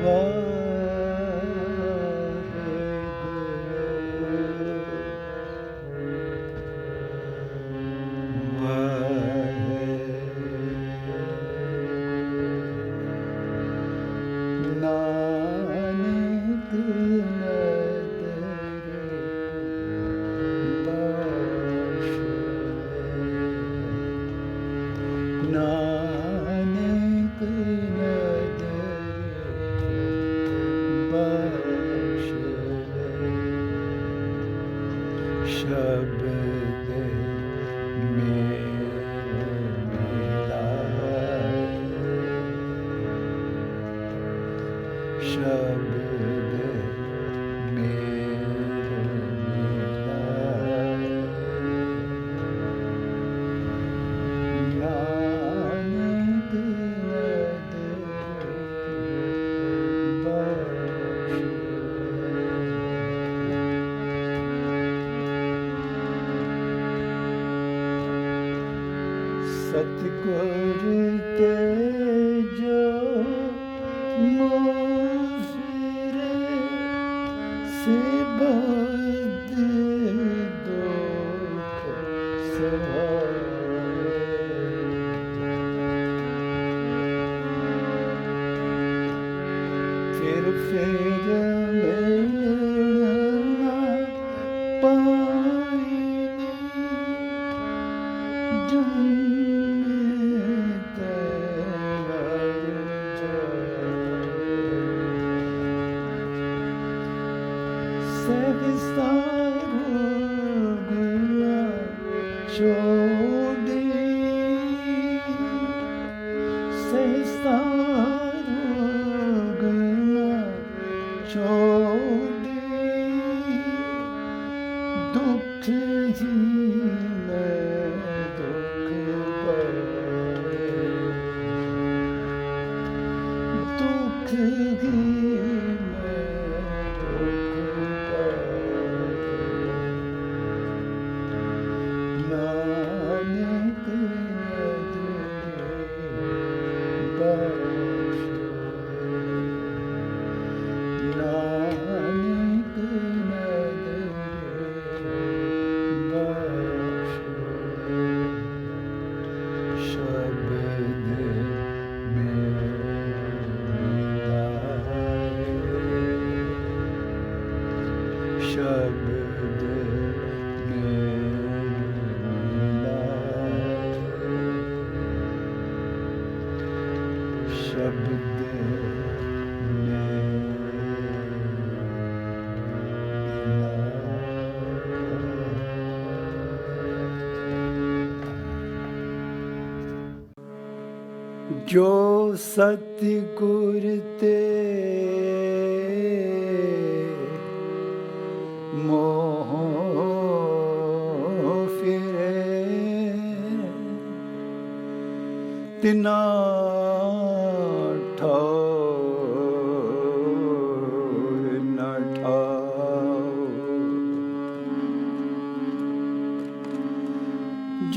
我 to give. ਸ਼ਬਦ ਜੋ ਸਤਿਗੁਰ ਤੇ ਮੋਹ ਫਿਰੇ ਤਿਨਾ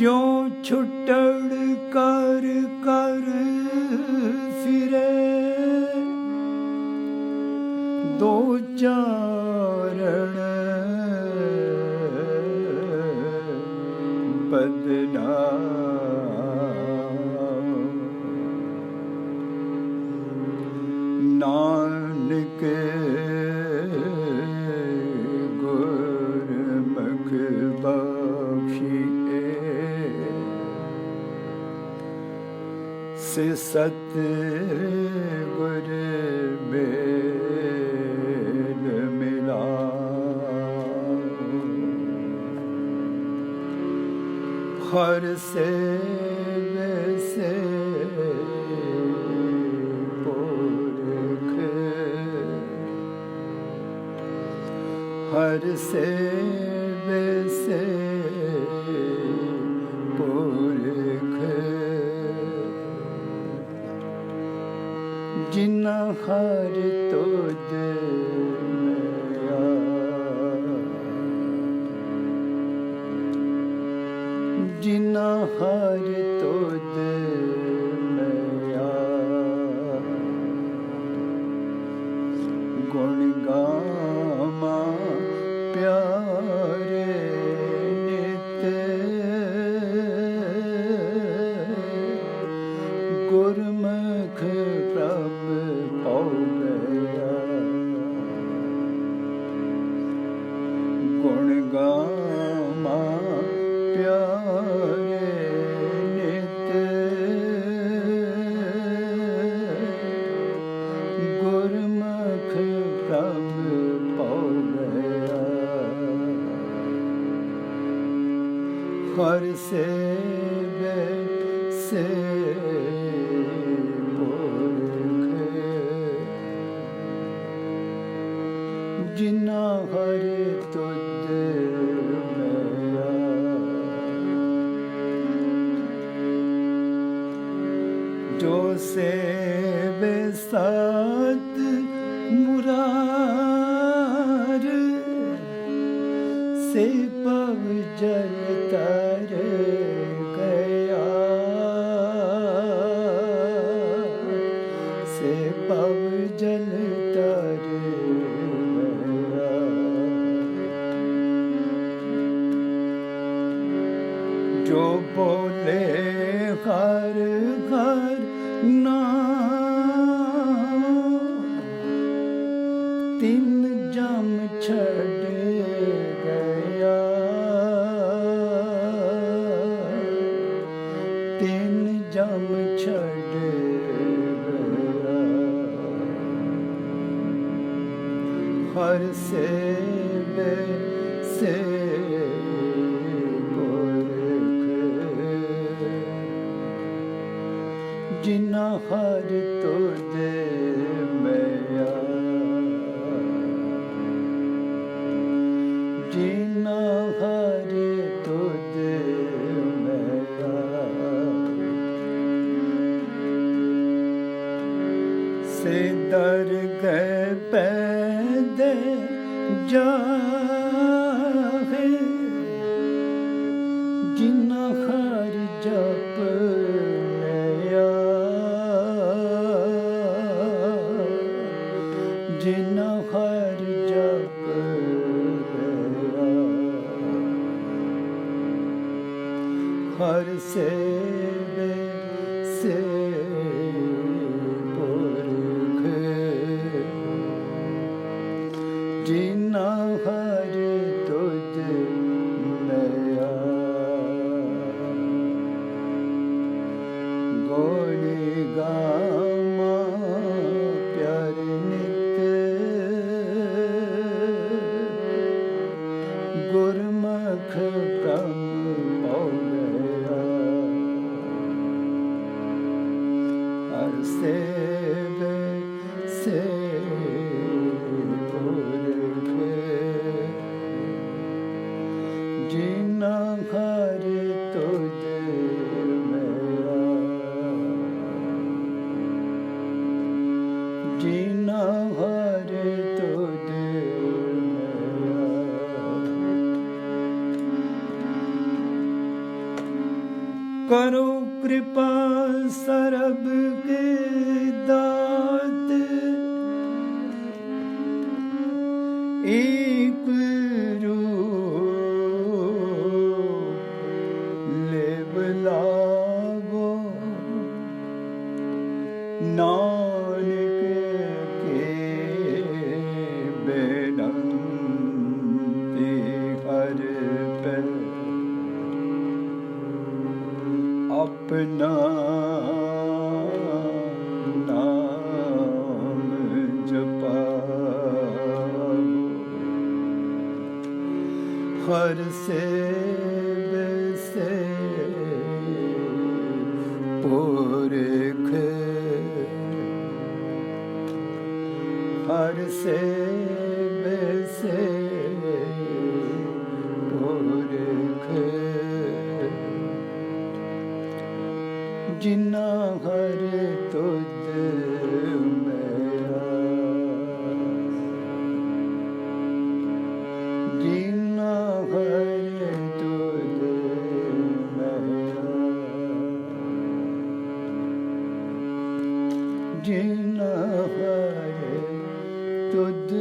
ਜੋ ਛੁੱਟੜ ਕਰ ਕਰ ਫਿਰੇ। ਦੋ ਚਾਰਣ ਬਦਨਾ। ਸੇ ਸਤ ਗੁਰ ਮੇਲ ਮਿਲਾ ਹਰ ਸੇ ਵੈਸੇ ਪੁਰਖ ਹਰ ਸੇ ਵੈਸੇ ਹਰ ਤੋਦ ਮਿਆ ਜਿਨਾ ਹਰ ਤੋਦ ਹਰ ਸੇਵੇ ਸੇ ਪੁਰਖ ਜਿਨਾ ਸੇ ਪਵ ਜਲ ਤਰ ਗਿਆ ਸੇ ਪਵ ਜਲ ਤਰ ਗਿਆ ਜੋ ਬੋਲੇ ਹਰ ਹਰ ਹਰ ਸੇਵੇ ਸੇ ਜਿਨਾ ਹਰ ਜਾਹੇ ਜਿਨਾ ਹਰ ਜਪ ਲਿਆ। ਜਿਨਾ ਹਰ ਜਪ ਲਿਆ। ਹਰ ਸੇਵੇ ਸੇ ਕਰੋ ਕਿਰਪਾ ਸਰਬ ਕੇ ਦਾਤ। ਏਕ ਰੂਪ ਲਿਵ ਲਾਵੋ ਨਾਨਕ ਆਪਣਾ ਨਾਮ ਜਪਾਵੋ ਹਰ ਸੇਵੇ ਸੇ ਪੁਰਖ। ਹਰ ਸੇਵੇ ਜਿਨਾ ਹਰ ਤੁਧ